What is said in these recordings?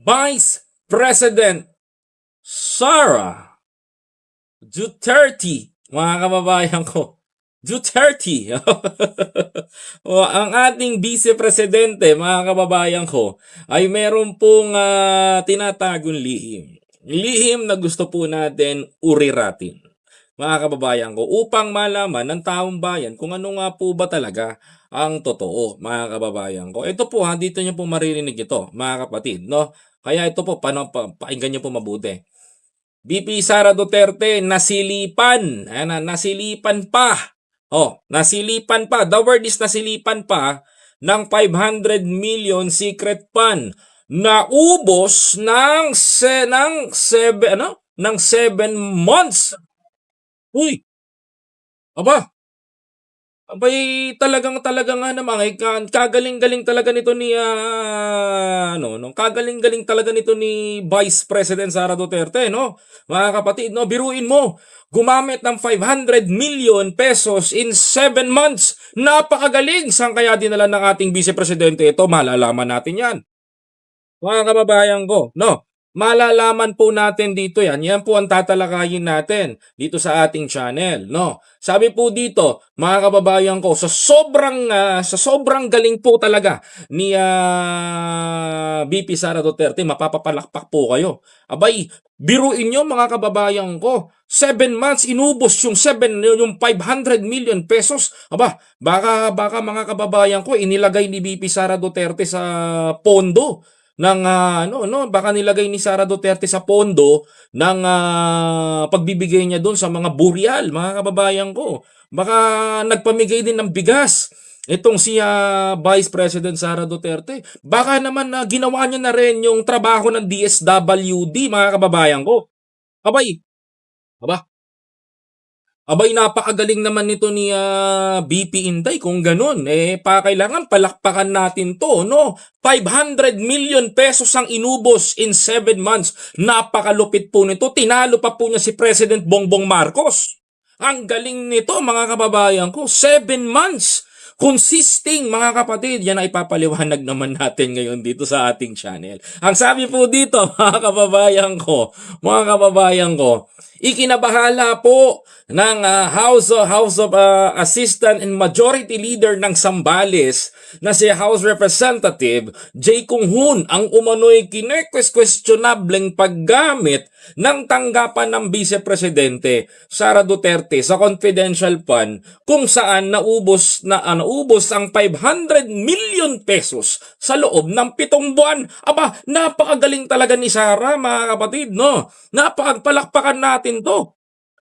Vice President Sara Duterte, mga kababayan ko. Duterte. o, ang ating vice presidente, mga kababayan ko, ay meron pong ah, tinatagong lihim. Lihim na gusto po natin uriratin. Mga kababayan ko, upang malaman ng taong bayan kung ano nga po ba talaga ang totoo, mga kababayan ko. Ito po ha, dito niyo po maririnig ito, mga kapatid, no? Kaya ito po, paano, pa, pakinggan niyo po mabuti. BP Sara Duterte nasilipan. Ayan na, nasilipan pa. Oh, nasilipan pa. The word is nasilipan pa ng 500 million secret fund. Naubos ng se, ng seven, ano? Ng 7 months. Uy. Aba. Abay, talagang talagang nga naman, ay ka- kagaling-galing talaga nito ni, ah, ano, no? kagaling-galing talaga nito ni Vice President Sara Duterte, no? Mga kapatid, no? Biruin mo, gumamit ng 500 million pesos in 7 months. Napakagaling! Saan kaya dinala ng ating Vice Presidente ito? Malalaman natin yan. Mga kababayan ko, no? Malalaman po natin dito yan. Yan po ang tatalakayin natin dito sa ating channel, no? Sabi po dito, mga kababayan ko, sa sobrang ah, sa sobrang galing po talaga ni ah, BP Sara Duterte, mapapapalakpak po kayo. Abay, biruin nyo mga kababayan ko. 7 months inubos yung 7 yung 500 million pesos. Aba, baka baka mga kababayan ko inilagay ni BP Sara Duterte sa pondo ng ah, ano no baka nilagay ni Sara Duterte sa pondo ng ah, pagbibigay niya doon sa mga burial mga kababayan ko. Baka nagpamigay din ng bigas itong si ah, Vice President Sara Duterte. Baka naman na ginawa niya na rin yung trabaho ng DSWD mga kababayan ko. Abay! Aba Abay, napakagaling naman nito ni ah, BP Inday kung ganun. Eh, pa kailangan palakpakan natin to, no? 500 million pesos ang inubos in 7 months. Napakalupit po nito. Tinalo pa po niya si President Bongbong Marcos. Ang galing nito, mga kababayan ko. 7 months. Consisting, mga kapatid, yan ay papaliwanag naman natin ngayon dito sa ating channel. Ang sabi po dito, mga kababayan ko, mga kababayan ko, ikinabahala po ng ah, House of, House of ah, Assistant and Majority Leader ng Sambales na si House Representative J. Kung Hun ang umano'y kinekwestiyonableng paggamit ng tanggapan ng Vice Presidente Sara Duterte sa confidential fund kung saan naubos na ah, naubos ang 500 million pesos sa loob ng pitong buwan. Aba, napakagaling talaga ni Sara mga kapatid, no? Napakagpalakpakan natin to.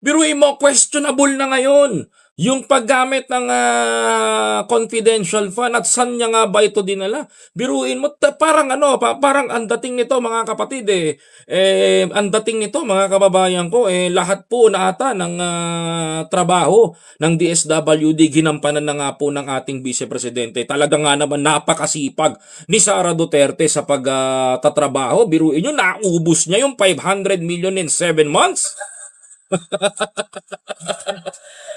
Biruin mo, questionable na ngayon yung paggamit ng ah, confidential fund at saan niya nga ba ito dinala? Biruin mo, parang ano, pa, parang ang dating nito mga kapatid eh, eh ang dating nito mga kababayan ko eh lahat po na ata ng ah, trabaho ng DSWD ginampanan na nga po ng ating Vice Presidente. Talaga nga naman napakasipag ni Sara Duterte sa pagtatrabaho. Biruin nyo, naubos niya yung 500 million in 7 months.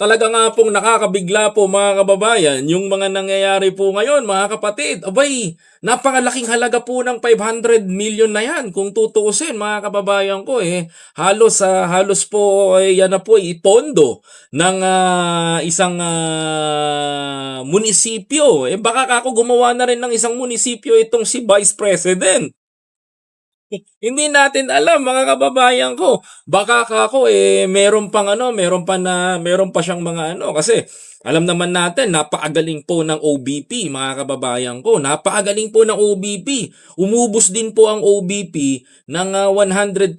Talaga nga pong nakakabigla po mga kababayan yung mga nangyayari po ngayon mga kapatid. Abay, napakalaking halaga po ng 500 million na yan kung tutuusin mga kababayan ko eh. Halos sa halos po eh, yan na po ipondo ng ah, isang ah, munisipyo. Eh baka ako gumawa na rin ng isang munisipyo itong si Vice President. Hindi natin alam mga kababayan ko. Baka kako eh meron pang ano, meron pa na meron pa siyang mga ano kasi alam naman natin napakagaling po ng OBP mga kababayan ko. Napakagaling po ng OBP. Umubos din po ang OBP ng ah, 125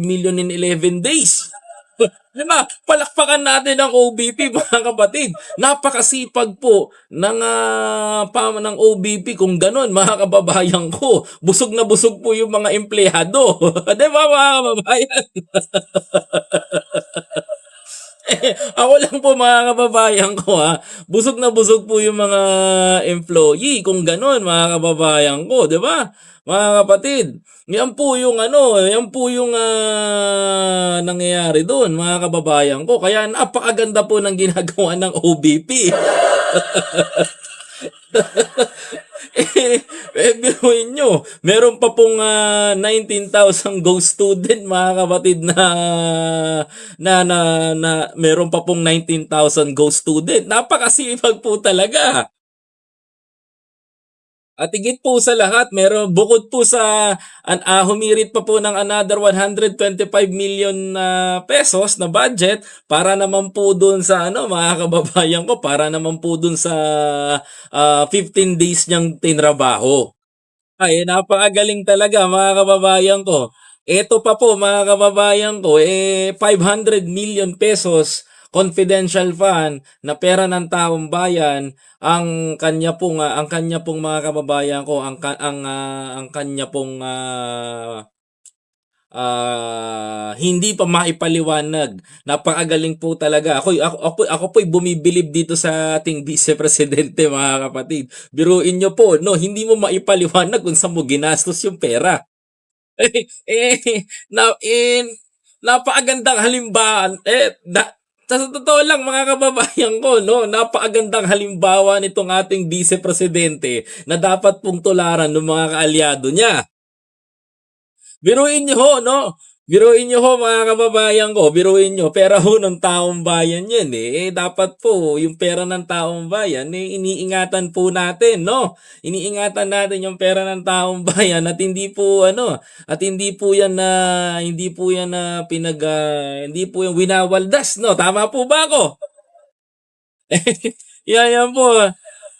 million in 11 days. Di ba? Palakpakan natin ang OBP mga kapatid. Napakasipag po ng pa ng OBP kung ganun mga kababayan ko. Busog na busog po yung mga empleyado. Di ba mga kababayan? Ako lang po mga kababayan ko ha. Busog na busog po yung mga employee kung ganun mga kababayan ko, 'di ba? Mga kapatid, yan po yung ano, yan po yung ah, nangyayari doon mga kababayan ko. Kaya napakaganda po ng ginagawa ng OBP. eh, Eh, biruin nyo, meron pa pong ah, 19,000 ghost student, mga kapatid, na, na, na, na, meron pa pong 19,000 ghost student. Napakasipag po talaga. At higit po sa lahat, meron bukod po sa an ah, humirit pa po ng another 125 million na pesos na budget para naman po doon sa ano mga kababayan ko para naman po doon sa ah, 15 days niyang tinrabaho. Ay napakagaling talaga mga kababayan ko. Ito pa po mga kababayan ko eh 500 million pesos confidential fund na pera ng taong bayan ang kanya pong ah, ang kanya pong mga kababayan ko ang ang ah, ang kanya pong ah, ah, hindi pa maipaliwanag. Napakagaling po talaga. Ako ako ako, ako po'y bumibilib dito sa ating vice presidente mga kapatid. Biruin niyo po, no, hindi mo maipaliwanag kung saan mo ginastos yung pera. Eh, eh, na, eh, napakagandang halimbawa. Eh, na, sa totoo lang mga kababayan ko, no, napakagandang halimbawa nitong ating vice presidente na dapat pong tularan ng mga kaalyado niya. Biruin nyo ho, no? Biruin nyo ho mga kababayan ko, biruin nyo, pera ho ng taong bayan yan eh. eh. Dapat po, yung pera ng taong bayan, eh, iniingatan po natin, no? Iniingatan natin yung pera ng taong bayan at hindi po, ano, at hindi po yan na, hindi po yan na pinag, ah, hindi po yung winawaldas, no? Tama po ba ako? yan, yan po.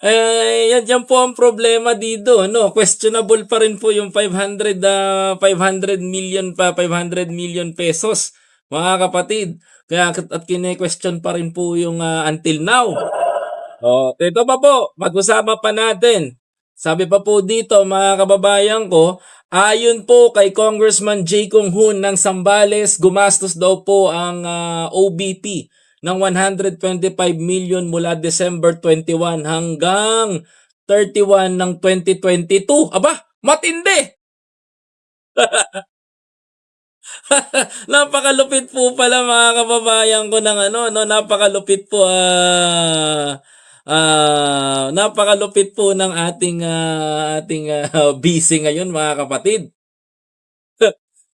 Eh, yan, yan po ang problema dito, no? Questionable pa rin po yung 500 ah, 500 million pa 500 million pesos, mga kapatid. Kaya at kine-question pa rin po yung ah, until now. Oh, ito pa po, pag-usapan pa natin. Sabi pa po dito, mga kababayan ko, ayon po kay Congressman J. Kong Hoon ng Sambales, gumastos daw po ang ah, OBP ng 125 million mula December 21 hanggang 31 ng 2022. Aba, matindi! napakalupit po pala mga kababayan ko ng ano, no, napakalupit po ah ah, napakalupit po ng ating ah, ating ah, busy ngayon mga kapatid.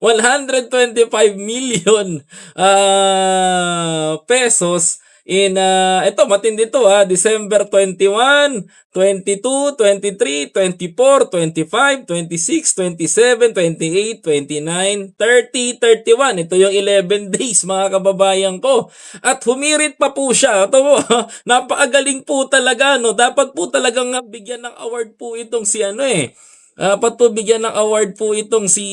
125 million ah, pesos in ah, ito matindi to ah December 21, 22, 23, 24, 25, 26, 27, 28, 29, 30, 31. Ito yung 11 days mga kababayan ko. At humirit pa po siya. Ito po, napakagaling po talaga no. Dapat po talagang bigyan ng award po itong si ano eh. Dapat po bigyan ng award po itong si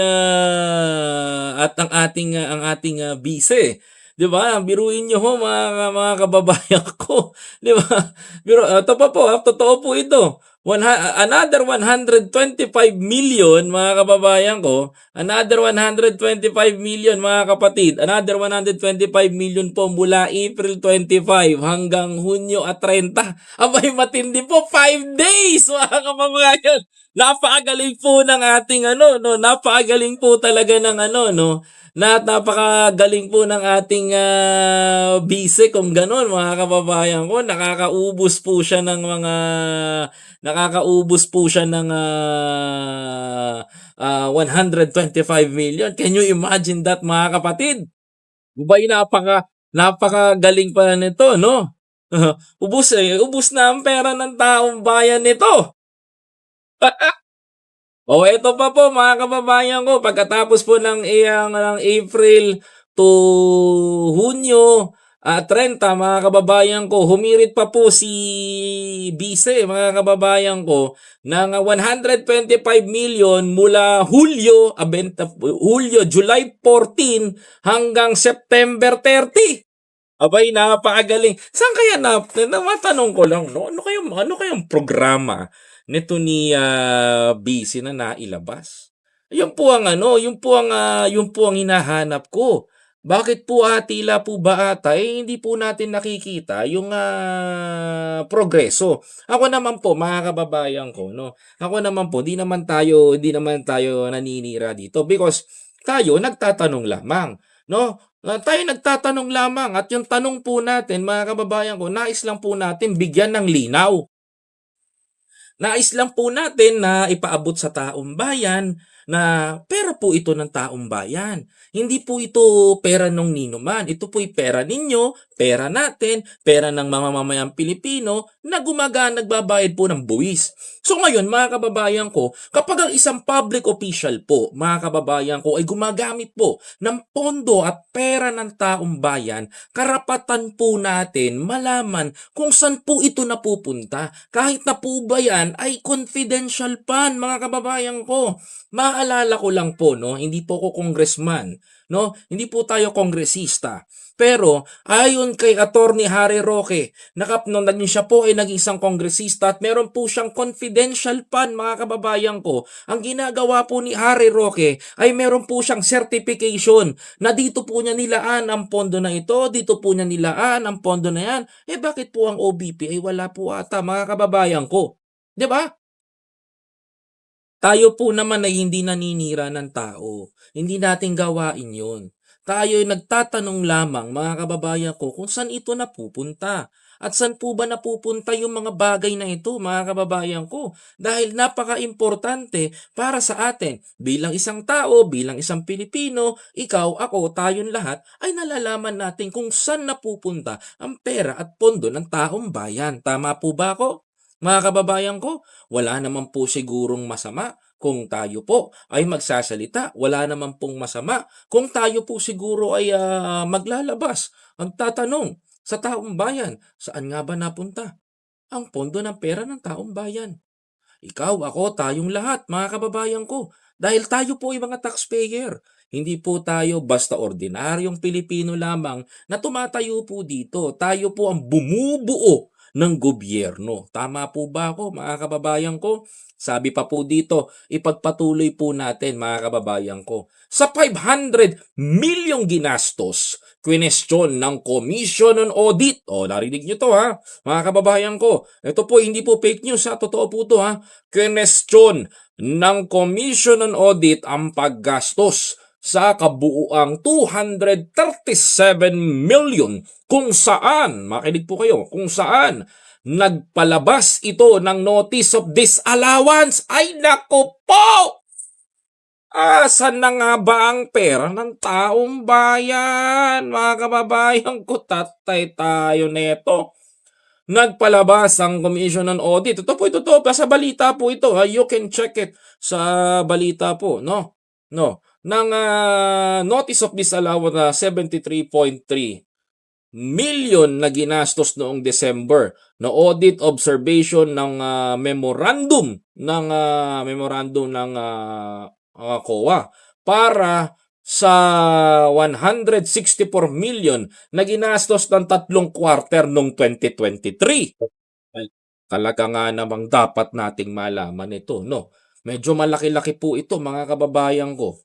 ah, at ang ating ah, ang ating uh, bise. 'Di ba? Biruin niyo ho mga mga kababayan ko. 'Di ba? Biro uh, ito pa po, ah, totoo po ito. One, another 125 million mga kababayan ko, another 125 million mga kapatid, another 125 million po mula April 25 hanggang Hunyo at 30. Abay matindi po, 5 days mga kababayan. Napakagaling po ng ating ano, no, napakagaling po talaga ng ano, no, na napakagaling po ng ating uh, bise kung gano'n mga kababayan ko. Nakakaubos po siya ng mga nakakaubos po siya ng uh, uh, 125 million. Can you imagine that mga kapatid? Bubay napaka napakagaling pa nito no? Ubus eh ubus na ang pera ng taong bayan nito O eto pa po mga kababayan ko, pagkatapos po ng, iyang, ng April to Hunyo, at 30 mga kababayan ko, humirit pa po si Bise mga kababayan ko ng 125 million mula Hulyo, abenta, Hulyo, July 14 hanggang September 30. Abay, napakagaling. Saan kaya na, na matanong ko lang, no? Ano kayang, ano kayang programa nito ni uh, BC na nailabas. Yun po ang ano, yun po ang uh, yun po ang hinahanap ko. Bakit po uh, tila po ba ata eh, hindi po natin nakikita yung uh, progreso. Ako naman po mga kababayan ko no. Ako naman po, di naman tayo hindi naman tayo naninira dito because tayo nagtatanong lamang, no? Uh, tayo nagtatanong lamang at yung tanong po natin mga kababayan ko, nais lang po natin bigyan ng linaw Nais lang po natin na ipaabot sa taong bayan na pera po ito ng taong bayan. Hindi po ito pera ng ninuman. Ito po'y pera ninyo, pera natin, pera ng mga mamamayang Pilipino na gumagana nagbabayad po ng buwis. So ngayon, mga kababayan ko, kapag ang isang public official po, mga kababayan ko, ay gumagamit po ng pondo at pera ng taong bayan, karapatan po natin malaman kung saan po ito napupunta. Kahit na po ba yan ay confidential pan, mga kababayan ko. Maalala ko lang po, no, hindi po ako congressman, no? Hindi po tayo kongresista. Pero ayon kay Attorney Harry Roque, nakap nung naging siya po ay naging isang kongresista at meron po siyang confidential fund mga kababayan ko. Ang ginagawa po ni Harry Roque ay meron po siyang certification na dito po niya nilaan ang pondo na ito, dito po niya nilaan ang pondo na yan. Eh bakit po ang OBP ay wala po ata mga kababayan ko? 'Di ba? Tayo po naman ay hindi naninira ng tao. Hindi natin gawain yun. Tayo ay nagtatanong lamang, mga kababayan ko, kung saan ito napupunta. At saan po ba napupunta yung mga bagay na ito, mga kababayan ko? Dahil napaka-importante para sa atin. Bilang isang tao, bilang isang Pilipino, ikaw, ako, tayong lahat, ay nalalaman natin kung saan napupunta ang pera at pondo ng taong bayan. Tama po ba ako? Mga kababayan ko, wala naman po sigurong masama kung tayo po ay magsasalita. Wala naman pong masama kung tayo po siguro ay ah, maglalabas, magtatanong sa taong bayan, saan nga ba napunta ang pondo ng pera ng taong bayan? Ikaw, ako, tayong lahat, mga kababayan ko. Dahil tayo po ay mga taxpayer. Hindi po tayo basta ordinaryong Pilipino lamang na tumatayo po dito. Tayo po ang bumubuo ng gobyerno. Tama po ba ako, mga kababayan ko? Sabi pa po dito, ipagpatuloy po natin, mga kababayan ko. Sa 500 milyong ginastos, kwestiyon ng Commission on Audit. O, narinig nyo to ha, mga kababayan ko. Ito po, hindi po fake news ha, totoo po to ha. Kwestiyon ng Commission on Audit ang paggastos sa kabuuang 237 million kung saan, makinig po kayo, kung saan nagpalabas ito ng notice of disallowance. Ay nako po! Asan na nga ba ang pera ng taong bayan? Mga kababayan ko, tatay tayo neto. Nagpalabas ang Commission on Audit. Ito po, ito to. Sa balita po ito. You can check it sa balita po. No? No. Ng ah, Notice of Disallowance na 73.3 million na ginastos noong December na audit observation ng ah, memorandum ng ah, memorandum ng ah, ah, COA para sa 164 million na ginastos ng tatlong quarter noong 2023. Ay, talaga nga namang dapat nating malaman ito, no? Medyo malaki-laki po ito, mga kababayan ko.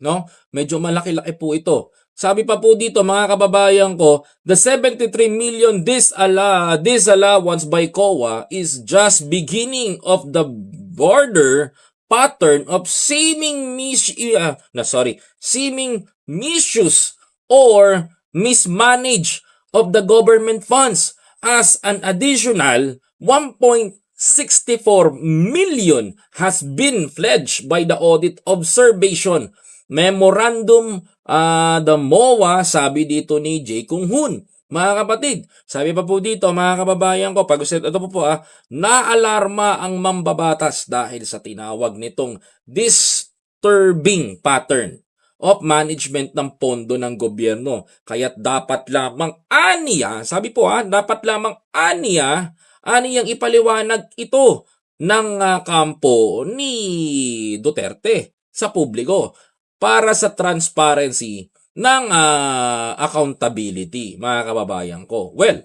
No? Medyo malaki-laki po ito. Sabi pa po dito, mga kababayan ko, the 73 million disalla disallowance by COA is just beginning of the border pattern of seeming mis uh, na sorry, seeming misuse or mismanage of the government funds as an additional 1.64 million has been pledged by the audit observation memorandum ah, the MOA sabi dito ni J. Kung Hun mga kapatid, sabi pa po dito, mga kababayan ko, pag ito po po ah, naalarma ang mambabatas dahil sa tinawag nitong disturbing pattern of management ng pondo ng gobyerno. Kaya't dapat lamang aniya, sabi po ha, dapat lamang aniya, aniyang ipaliwanag ito ng ah, kampo ni Duterte sa publiko para sa transparency ng ah, accountability, mga kababayan ko. Well,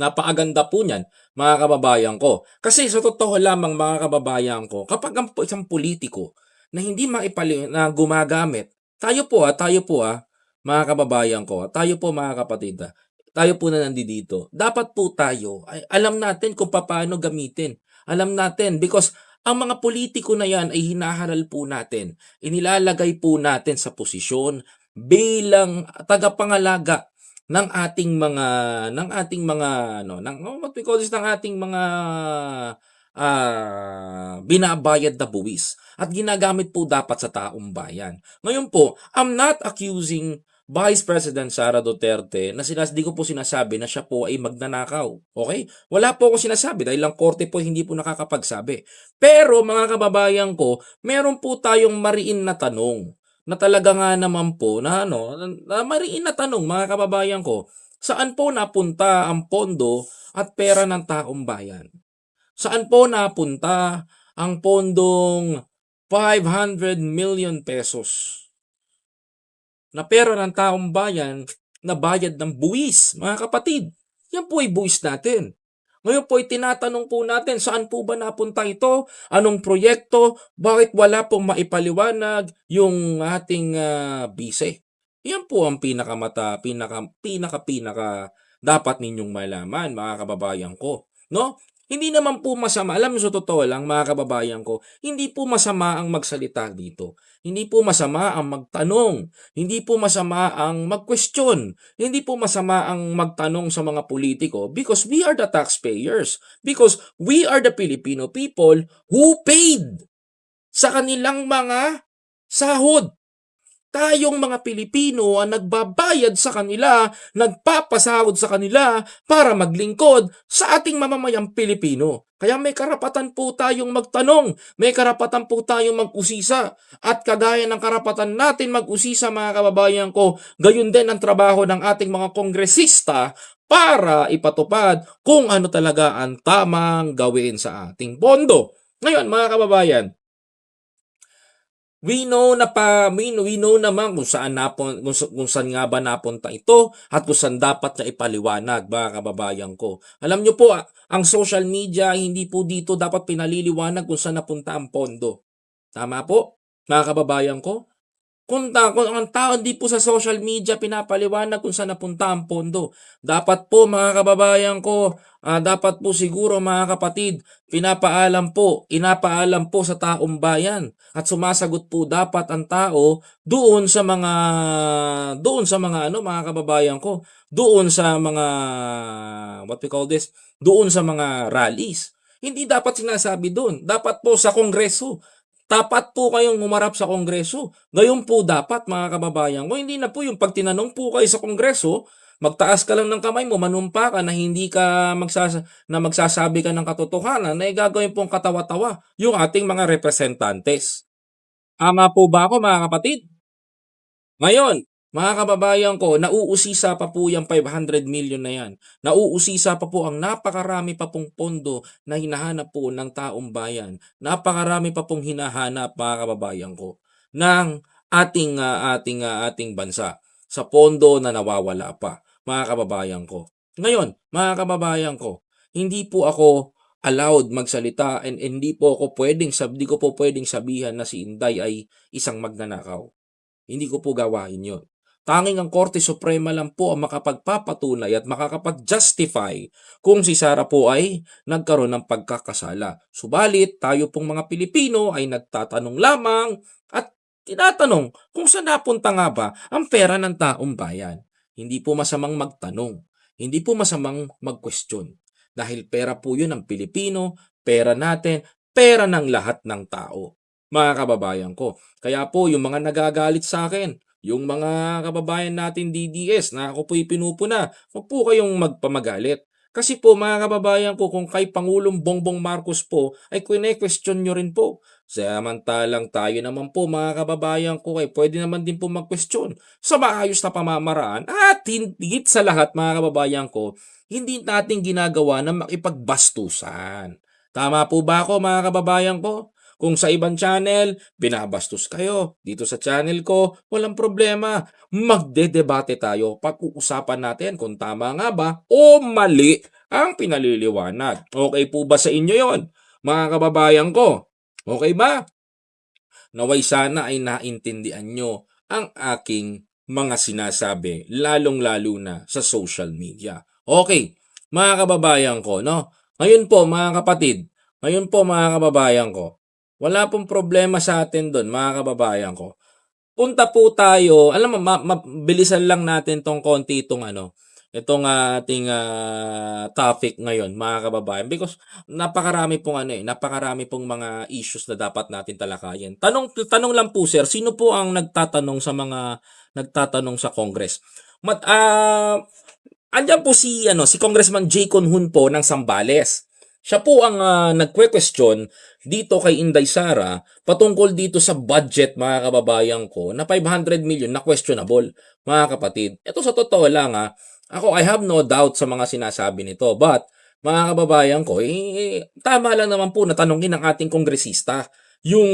napakaganda po niyan, mga kababayan ko. Kasi sa totoo lamang, mga kababayan ko, kapag ang isang politiko na hindi maipali na gumagamit, tayo po ha, tayo po ha, mga kababayan ko, tayo po mga kapatid ha, tayo po na nandito. Dapat po tayo, ay, alam natin kung paano gamitin. Alam natin because ang mga politiko na yan ay hinahalal po natin. Inilalagay po natin sa posisyon bilang tagapangalaga ng ating mga ng ating mga ano, ng oh, what we call this, ng ating mga ah, binabayad na buwis at ginagamit po dapat sa taong bayan. Ngayon po, I'm not accusing Vice President Sara Duterte na sinas di ko po sinasabi na siya po ay magnanakaw. Okay? Wala po ako sinasabi dahil lang korte po hindi po nakakapagsabi. Pero mga kababayan ko, meron po tayong mariin na tanong na talaga nga naman po na ano, na mariin na tanong mga kababayan ko, saan po napunta ang pondo at pera ng taong bayan? Saan po napunta ang pondong 500 million pesos na pera ng taong bayan na bayad ng buwis, mga kapatid? Yan po ay buwis natin. Ngayon po ay tinatanong po natin saan po ba napunta ito? Anong proyekto? Bakit wala pong maipaliwanag yung ating ah, bise? Yan po ang pinakamata, pinaka, pinaka, pinaka dapat ninyong malaman, mga kababayan ko. No? Hindi naman po masama, alam mo sa totoo lang mga kababayan ko, hindi po masama ang magsalita dito. Hindi po masama ang magtanong. Hindi po masama ang mag-question. Hindi po masama ang magtanong sa mga politiko because we are the taxpayers. Because we are the Filipino people who paid sa kanilang mga sahod. Tayong mga Pilipino ang nagbabayad sa kanila, nagpapasahod sa kanila para maglingkod sa ating mamamayang Pilipino. Kaya may karapatan po tayong magtanong, may karapatan po tayong mag-usisa. At kagaya ng karapatan natin mag-usisa mga kababayan ko, gayon din ang trabaho ng ating mga kongresista para ipatupad kung ano talaga ang tamang gawin sa ating pondo. Ngayon mga kababayan, We know na pa, we know, we know naman kung saan napon, kung, kung saan nga ba napunta ito at kung saan dapat na ipaliwanag mga kababayan ko. Alam nyo po, ah, ang social media hindi po dito dapat pinaliliwanag kung saan napunta ang pondo. Tama po, mga kababayan ko? Kung, ta, kung ang tao hindi po sa social media pinapaliwanag kung saan napunta ang pondo. Dapat po mga kababayan ko, ah, dapat po siguro mga kapatid, pinapaalam po, inapaalam po sa taong bayan at sumasagot po dapat ang tao doon sa mga doon sa mga ano mga kababayan ko, doon sa mga what we call this, doon sa mga rallies. Hindi dapat sinasabi doon. Dapat po sa kongreso. Tapat po kayong umarap sa kongreso. Ngayon po dapat mga kababayan ko, hindi na po yung pag tinanong po kayo sa kongreso, magtaas ka lang ng kamay mo, manumpa ka na hindi ka magsasa na magsasabi ka ng katotohanan na gagawin pong katawa-tawa yung ating mga representantes. Tama po ba ako mga kapatid? Ngayon, mga kababayan ko, nauusisa pa po yung 500 million na yan. Nauusisa pa po ang napakarami pa pong pondo na hinahanap po ng taong bayan. Napakarami pa pong hinahanap mga kababayan ko ng ating ah, ating ah, ating bansa sa pondo na nawawala pa mga kababayan ko. Ngayon, mga kababayan ko, hindi po ako allowed magsalita and hindi po ako pwedeng sab di ko po pwedeng sabihan na si Inday ay isang magnanakaw. Hindi ko po gawain 'yon. Tanging ang Korte Suprema lang po ang makapagpapatunay at makakapag-justify kung si Sara po ay nagkaroon ng pagkakasala. Subalit, tayo pong mga Pilipino ay nagtatanong lamang at tinatanong kung saan napunta nga ba ang pera ng taong bayan. Hindi po masamang magtanong. Hindi po masamang mag-question. Dahil pera po yun ng Pilipino, pera natin, pera ng lahat ng tao. Mga kababayan ko. Kaya po yung mga nagagalit sa akin, yung mga kababayan natin DDS na ako po'y pinupuna, huwag po kayong magpamagalit. Kasi po mga kababayan ko, kung kay Pangulong Bongbong Marcos po, ay kine-question nyo rin po. Samantalang tayo naman po mga kababayan ko, ay pwede naman din po mag-question sa maayos na pamamaraan at higit sa lahat mga kababayan ko, hindi natin ginagawa na makipagbastusan. Tama po ba ako mga kababayan ko? Kung sa ibang channel, binabastos kayo. Dito sa channel ko, walang problema. Magdedebate tayo. Pag-uusapan natin kung tama nga ba o mali ang pinaliliwanag. Okay po ba sa inyo yon, mga kababayan ko? Okay ba? Naway sana ay naintindihan nyo ang aking mga sinasabi, lalong-lalo na sa social media. Okay, mga kababayan ko, no? Ngayon po, mga kapatid, ngayon po, mga kababayan ko, wala pong problema sa atin doon, mga kababayan ko. punta po tayo, alam mo, ma- mabilisan lang natin tong konti itong ano, itong ating ah, topic ngayon, mga kababayan. Because napakarami pong ano eh, napakarami pong mga issues na dapat natin talakayin. Tanong, tanong lang po sir, sino po ang nagtatanong sa mga nagtatanong sa Congress? Mat, ah, andyan po si, ano, si Congressman Jay Conhun po ng Sambales. Siya po ang ah, nagque-question dito kay Inday Sara patungkol dito sa budget mga kababayan ko na 500 million na questionable mga kapatid. Ito sa totoo lang ha, ako I have no doubt sa mga sinasabi nito but mga kababayan ko, eh, tama lang naman po na tanongin ng ating kongresista yung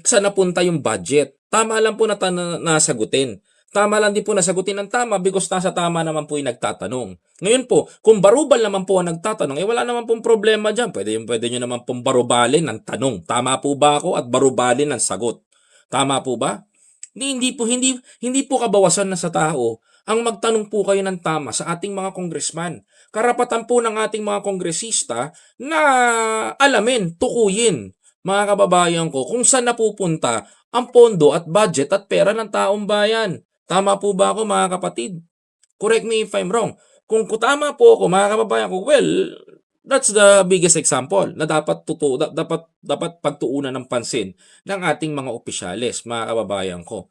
saan napunta yung budget. Tama lang po na, nasagutin. Tama lang din po nasagutin ng tama because nasa tama naman po yung nagtatanong. Ngayon po, kung barubal naman po ang nagtatanong, eh wala naman pong problema dyan. Pwede, pwede nyo naman pong barubalin ng tanong. Tama po ba ako? At barubalin ng sagot. Tama po ba? Hindi, hindi po hindi hindi po kabawasan na sa tao ang magtanong po kayo ng tama sa ating mga congressman. Karapatan po ng ating mga kongresista na alamin, tukuyin mga kababayan ko kung saan napupunta ang pondo at budget at pera ng taong bayan. Tama po ba ako mga kapatid? Correct me if I'm wrong. Kung tama po ako mga kababayan ko, well, that's the biggest example na dapat tutu da- dapat dapat pagtuunan ng pansin ng ating mga opisyales, mga kababayan ko.